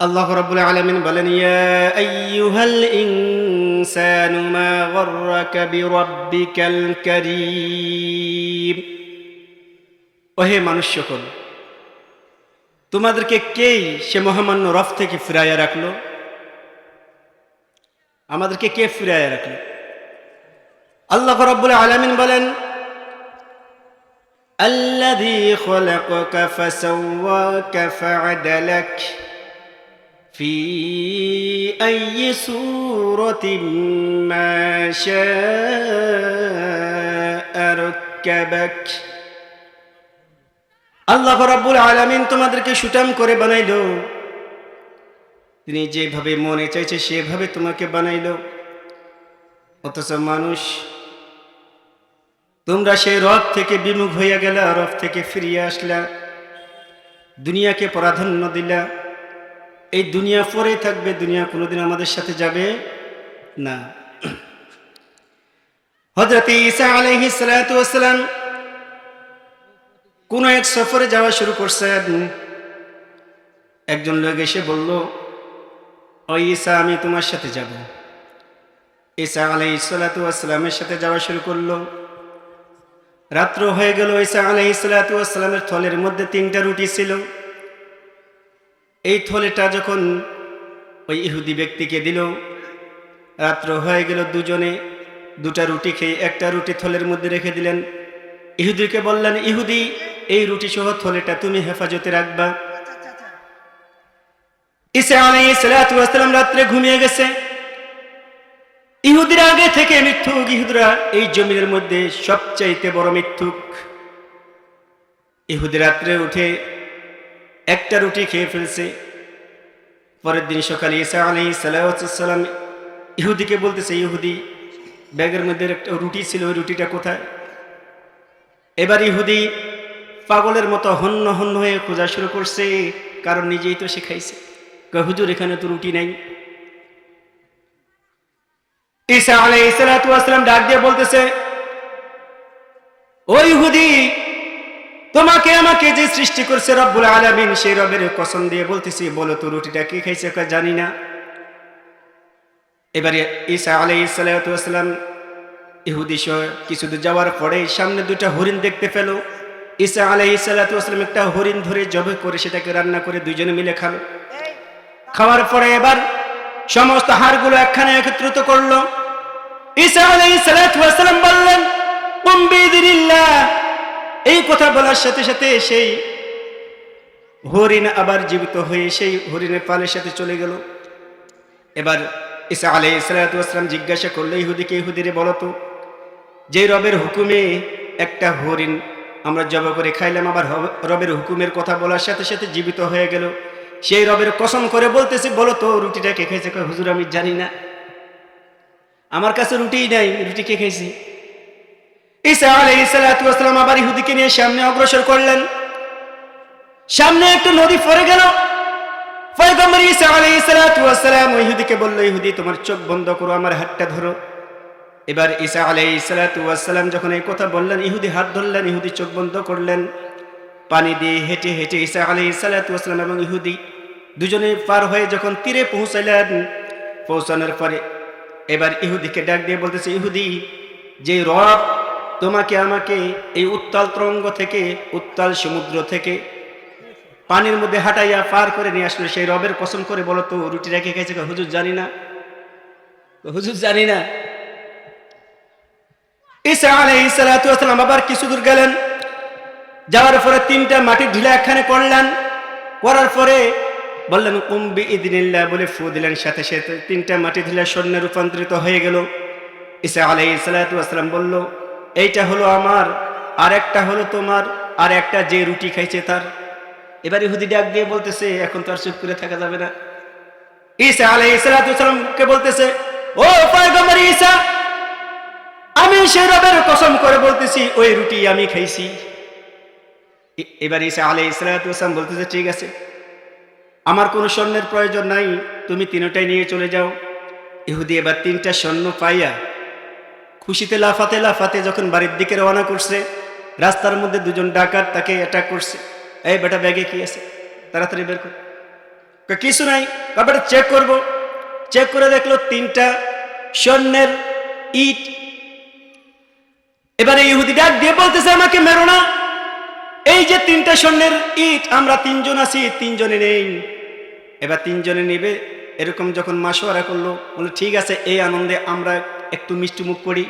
আল্লাহ রাব্বুল আলামিন বলেন ইয়া আইয়ুহাল ইনসানু মা গররাকা বিরাব্বিকাল কারীম ওহে মানুষ সকল তোমাদেরকে কেই সে মহামান্য রফ থেকে ফিরাইয়া রাখলো আমাদেরকে কে ফিরাইয়া রাখলো আল্লাহ রাব্বুল আলামিন বলেন الذي خلقك فسواك فعدلك في أي سورة ما شاء ركبك আল্লাহ রাব্বুল আলামিন তোমাদেরকে সুটাম করে বানাইলো তিনি যেভাবে মনে চাইছে সেভাবে তোমাকে বানাইলো অথচ মানুষ তোমরা সেই রব থেকে বিমুখ হইয়া গেলা রব থেকে ফিরিয়ে আসলা দুনিয়াকে প্রাধান্য দিলা এই দুনিয়া পরেই থাকবে, দুনিয়া কোনোদিন আমাদের সাথে যাবে না। হজরত ঈসা আলহি সালাম কোন এক সফরে যাওয়া শুরু করছেন। একজন লোক এসে বলল, ও ঈসা, আমি তোমার সাথে যাব। ঈসা আলহি সালাতামের সাথে যাওয়া শুরু করল। রাত্র হয়ে গেল, ঈসা আলহি সালাতামের থলের মধ্যে তিনটা রুটি ছিল। এই থলেটা যখন ওই ইহুদি ব্যক্তিকে দিল, রাত্র হয়ে গেল দুজনে, দুটা রুটি খেয়ে একটা রুটি থলের মধ্যে রেখে দিলেন। ইহুদিকে বললেন, ইহুদি, এই রুটি সহ থলেটা তুমি হেফাজতে রাখবা। ইসা রাত্রে ঘুমিয়ে গেছে। ইহুদির আগে থেকে মিথ্যুক, ইহুদরা এই জমিনের মধ্যে সবচাইতে বড় মিথ্যুক। ইহুদি রাত্রে উঠে একটা রুটি খেয়ে ফেলছে। পরের দিন সকালে ইসা আলী সালাম ইহুদিকে বলতেছে, ইহুদি, ব্যাগের মধ্যে একটা রুটি ছিল, ওই রুটিটা কোথায়? এবার ইহুদি পাগলের মতো হন্য হন্য হয়ে খোঁজা শুরু করছে, কারণ নিজেই তো শিখাইছে। হুজুর, এখানে তো রুটি নাই। ঈসা আলাই সালাম ডাক দিয়ে বলতেছে ওই ইহুদি তোমাকে আমাকে যে সৃষ্টি করছে রব্বুল আলামিন, সেই রবের কসম দিয়ে বলতেছি, বলো তো রুটিটা কি খাইছে জানি না। এবারে ঈসা আলাই সালাম ইহুদি সহ কিছু দূর যাওয়ার পরে সামনে দুটা হরিণ দেখতে পেল। ঈসা আলাই সালাম একটা হরিণ ধরে জবে করে সেটাকে রান্না করে দুজনে মিলে খালো। খাওয়ার পরে এবার সমস্ত হাড়গুলো একখানে একত্রিত করল। ঈসা আলাই সালাম বললেন এই কথা বলার সাথে সাথে সেই হরিণ আবার জীবিত হয়ে সেই হরিণের পালের সাথে চলে গেল। এবার ইসা আলাই সালাতাম জিজ্ঞাসা করল ইহুদিকে ইহুদিরে বলতো যে রবের হুকুমে একটা হরিণ আমরা জব করে খাইলাম, আবার রবের হুকুমের কথা বলার সাথে সাথে জীবিত হয়ে গেল। সেই রবের কসম করে বলতেছে, বলো তো, রুটিটা কে খাইছে? হুজুর, আমি জানি না। আমার কাছে রুটিই নাই, রুটি কে খাইছি? ঈসা আবার ইহুদিকে নিয়ে সামনে অগ্রসর করলেন। সামনে একটু নদী গেল। ইহুদি, তোমার চোখ বন্ধ করো, আমার হাতটা ধরো। এবার যখন এই কথা বললেন, ইহুদি হাত ধরলেন চোখ বন্ধ করলেন। পানি দিয়ে হেঁটে হেঁটে ঈসা আলাইসালাম এবং ইহুদি দুজনে পার হয়ে যখন তীরে পৌঁছাইলেন, পৌঁছানোর পরে এবার ইহুদিকে ডাক দিয়ে বলতেছে, ইহুদি, যে রব তোমাকে, আমাকে এই উত্তাল তরঙ্গ থেকে, উত্তাল সমুদ্র থেকে পানির মধ্যে হাঁটাইয়া পার করে নিয়ে আসলো। সেই রবের কসম করে বলো তো, রুটি রেখে খেয়েছে হুজুর জানি না। হুজুর জানি না। আলাইসালাম আবার কিছু দূর গেলেন। যাওয়ার পরে তিনটা মাটির ঢিলা একখানে করলেন। করার পরে বললেন কুম্বি ইদিনিল্লাহ বলে ফু দিলেন। সাথে সাথে তিনটা মাটি ঢিলা স্বর্ণে রূপান্তরিত হয়ে গেল। ঈসা আলাই সালাতাম বলল এইটা হলো আমার আর একটা হলো তোমার, আর একটা যে রুটি খাইছে তার। এবার ইহুদি ডাক দিয়ে বলতেছে, এখন তো আর চুপ করে থাকা যাবে না। ঈসা আলাই সালাতামকে বলতেছে, ও পয়গম্বর ঈসা, আমি সেই রবের কসম করে বলতেছি, ওই রুটি আমি খাইছি। এবার ঈসা আলাই সালাতাম বলতেছে, ঠিক আছে। আমার কোনো স্বর্ণের প্রয়োজন নাই, তুমি তিনটাই নিয়ে চলে যাও। ইহুদি এবার তিনটা স্বর্ণ পাইয়া খুশিতে লাফাতে লাফাতে যখন বাড়ির দিকে রওনা করছে, রাস্তার মধ্যে দুজন ডাকাত তাকে অ্যাটাক করছে। এই বেটা ব্যাগে কি আছে? তাড়াতাড়ি বের কর। কিছু নাই, ব্যাপারটা চেক করব। চেক করে দেখল তিনটা স্বর্ণের ইট। এবারে ইহুদি ডাক দিয়ে বলতেছে, আমাকে মেরো না। এই যে তিনটা স্বর্ণের ইট, আমরা তিনজন আছি, তিনজনে নেই। এবার তিনজনে নেবে, এরকম যখন মাসোয়ারা করল বলে ঠিক আছে, এই আনন্দে আমরা একটু মিষ্টি মুখ করি।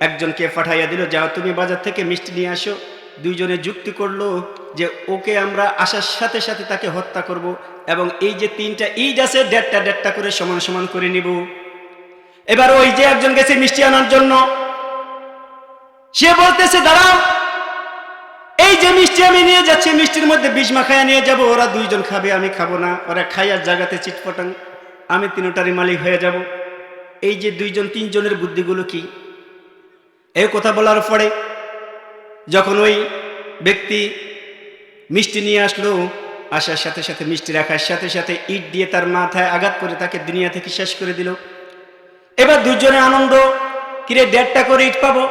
একজনকে পাঠাইয়া দিল, যাও তুমি বাজার থেকে মিষ্টি নিয়ে আসো। দুইজনে যুক্তি করল যে, ওকে আমরা আসার সাথে সাথে তাকে হত্যা করব এবং এই যে তিনটা ইট আছে, দেড়টা দেড়টা করে সমান সমান করে নিব। এবার ওই যে একজন গেছে মিষ্টি আনার জন্য। সে বলতেছে, দাঁড়াও, এই যে মিষ্টি আমি নিয়ে যাচ্ছি, মিষ্টির মধ্যে বিষ মাখায়া নিয়ে যাব। ওরা দুইজন খাবে, আমি খাব না। ওরা খাইয়ার জায়গাতে চিটপটাং। আমি তিনটারই মালিক হয়ে যাব। এই যে দুইজন, তিনজনের বুদ্ধিগুলো কি? এই কথা বলার পরে যখন ওই ব্যক্তি মিষ্টি নিয়ে আসলো, আসার সাথে সাথে, মিষ্টি রাখার সাথে সাথে ইট দিয়ে তার মাথায় আঘাত করে তাকে দুনিয়া থেকে শেষ করে দিল। এবার দুজনে আনন্দ, কিরে, দেড়টা করে ইট পাবো?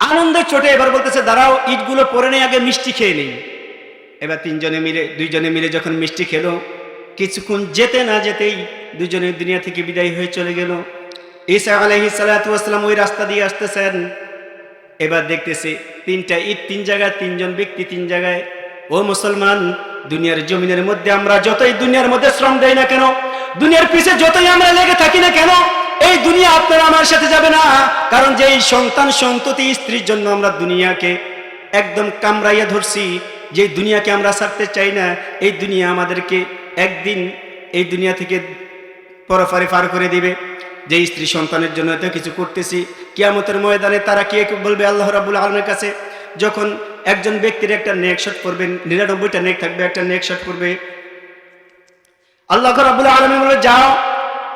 আনন্দের চোটে এবার বলতেছে, দাঁড়াও, ইটগুলো পরে নেই, আগে মিষ্টি খেয়ে নেই। এবার তিনজনে মিলে, দুইজনে মিলে যখন মিষ্টি খেলো কিছুক্ষণ যেতে না যেতেই দুজনে দুনিয়া থেকে বিদায় হয়ে চলে গেল। ঈসা আলহি সালাতাম ওই রাস্তা দিয়ে আসতেছেন। এবার দেখতেছে তিনটা ঈদ তিন জায়গায়, তিনজন ব্যক্তি তিন জায়গায়। ও মুসলমান, দুনিয়ার জমিনের মধ্যে আমরা যতই দুনিয়ার মধ্যে শ্রম দেই না কেন, দুনিয়ার পিছে যতই আমরা লেগে থাকি না কেন, এই দুনিয়া আপনারা আমার সাথে যাবে না। কারণ যে এই সন্তান সন্ততি স্ত্রীর জন্য আমরা দুনিয়াকে একদম কামড়াইয়া ধরছি যে দুনিয়াকে আমরা ছাড়তে চাই না, এই দুনিয়া আমাদেরকে একদিন এই দুনিয়া থেকে পরফারে পার করে দিবে। যে স্ত্রী সন্তানের জন্য এত কিছু করতেছি, কিয়ামতের ময়দানে তারা কে বলবে? আল্লাহ রাবুল আলমের কাছে যখন একজন ব্যক্তির একটা নেক শট করবে নিরানব্বইটা নেক থাকবে, একটা নেক শট করবে আল্লাহ রাবুল আলমী বলে, যাও,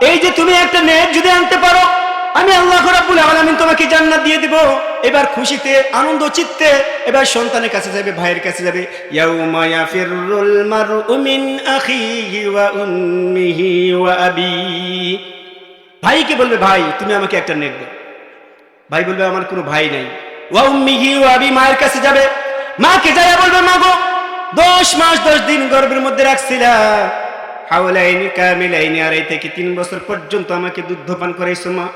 এই যে তুমি একটা নেক যদি আনতে পারো আমি আল্লাহ রাবুল আলমিন তোমাকে জান্নাত দিয়ে দিব। এবার খুশিতে, আনন্দ, চিত্তে, এবার সন্তানের কাছে যাবে, ভাইয়ের কাছে যাবে। ইয়াউমা ইয়াফিরুল মারউ মিন আখিহি ওয়া উম্মিহি ওয়া আবি। ভাইকে বলবে, ভাই, তুমি আমাকে একটা নেক দাও ভাই বলবে, আমার কোনো ভাই নাই। ওয়া উম্মিহি ওয়া আবি মায়ের কাছে যাবে। মাকে যায় বলবে মা গো দশ মাস, দশ দিন গর্ভের মধ্যে রাখছিলা। হাওলাইনি কামিলাইনি, আর এই থেকে তিন বছর পর্যন্ত আমাকে দুধ পান করাইছো মা।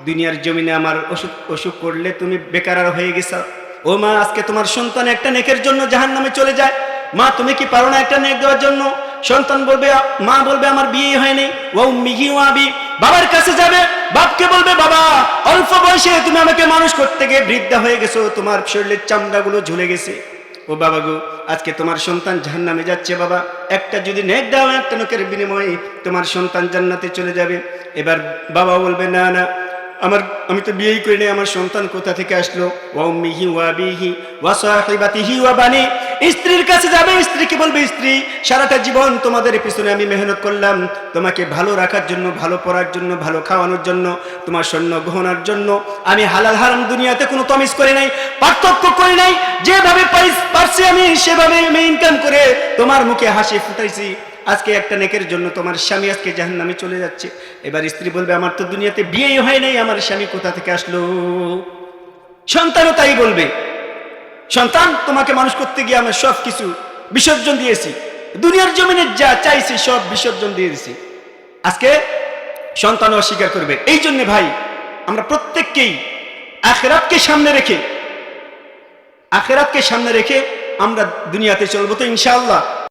দুনিয়ার জমিনে আমার অসুখ অসুখ করলে তুমি বেকার হয়ে গেছো। ও মা, আজকে তোমার সন্তান একটা নেকের জন্য জাহান নামে চলে যায়। মা, তুমি কি পারো না একটা নেক দেওয়ার জন্য? সন্তান বলবে, মা বলবে, আমার বিয়ে হয়নি। ও মিহি ও আবি। বাবার কাছে যাবে, বাপকে বলবে, বাবা, অল্প বয়সে তুমি আমাকে মানুষ করতে গিয়ে বৃদ্ধা হয়ে গেছো, তোমার শরীরের চামড়াগুলো ঝুলে গেছে। ও বাবা গো, আজকে তোমার সন্তান জাহান্নামে যাচ্ছে, বাবা। একটা যদি নেক দাও, একটা নোকের বিনিময়ে তোমার সন্তান জান্নাতে চলে যাবে। এবার বাবা বলবে, না না আমার, আমি তো বিয়েই করি নাই, আমার সন্তান কোথা থেকে আসলো? ওয়া উম্মিহি ওয়া সাহিবাতিহি ওয়া বানি। স্ত্রীর কাছে যাবে স্ত্রীকে বলবে? স্ত্রী, সারাটা জীবন তোমাদের পিছনে আমি মেহনত করলাম। তোমাকে ভালো রাখার জন্য, ভালো পড়ার জন্য, ভালো খাওয়ানোর জন্য, তোমার স্বর্ণ গহনার জন্য। আমি হালাল হারাম দুনিয়াতে কোনো তমিজ করে নাই, পার্থক্য করি নাই। যেভাবে পারছি আমি, সেভাবে আমি ইনকাম করে তোমার মুখে হাসি ফুটাইছি। আজকে একটা নেকের জন্য তোমার স্বামী আজকে জাহান নামে চলে যাচ্ছে। এবার স্ত্রী বলবে, আমার তো দুনিয়াতে বিয়েই হয় নাই, আমার স্বামী কোথা থেকে আসলো? সন্তানও তাই বলবে। সন্তান, তোমাকে মানুষ করতে গিয়ে আমরা সব কিছু বিসর্জন দিয়েছি। দুনিয়ার জমিনে যা চাইছি, সব বিসর্জন দিয়ে দিছি। আজকে সন্তান অস্বীকার করবে। এই জন্য ভাই, আমরা প্রত্যেককেই আখেরাতকে সামনে রেখে, আখেরাতকে সামনে রেখে আমরা দুনিয়াতে চলবো তো ইনশাআল্লাহ।